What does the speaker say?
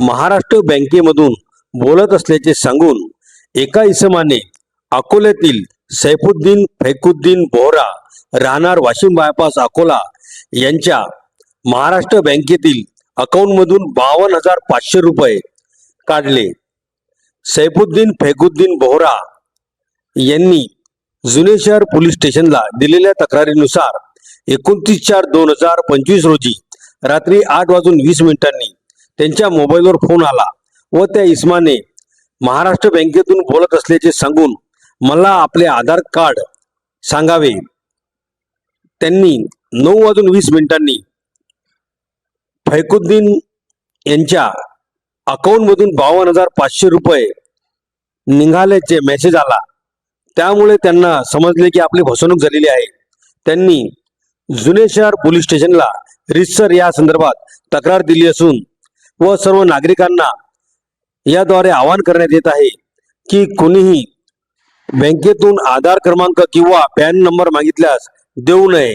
महाराष्ट्र बँकेमधून बोलत असल्याचे सांगून एका इसमाने अकोल्यातील सैफुद्दीन फैकुद्दीन बोहरा राहणार वाशिम बायपास अकोला यांच्या महाराष्ट्र बँकेतील अकाउंटमधून बावन्न हजार पाचशे रुपये काढले. सैफुद्दीन फैकुद्दीन बोहरा यांनी जुने शहर पोलीस स्टेशनला दिलेल्या तक्रारीनुसार एकोणतीस चार दोन हजार पंचवीस रोजी रात्री आठ वाजून वीस मिनिटांनी त्यांच्या मोबाईलवर फोन आला व त्या इस्माने महाराष्ट्र बँकेतून बोलत असल्याचे सांगून मला आपले आधार कार्ड सांगावे. त्यांनी नऊ वाजून वीस मिनिटांनी फैकुद्दीन यांच्या अकाउंटमधून बावन्न हजार पाचशे रुपये निघाल्याचे मेसेज आला. त्यामुळे त्यांना समजले की आपली फसवणूक झालेली आहे. त्यांनी जुने शहर पोलीस स्टेशनला रितसर या संदर्भात तक्रार दिली असून व सर्व नागरिकांना याद्वारे आवाहन करण्यात येत आहे की कोणीही बँकेतून आधार क्रमांक किंवा पॅन नंबर मागितल्यास देऊ नये.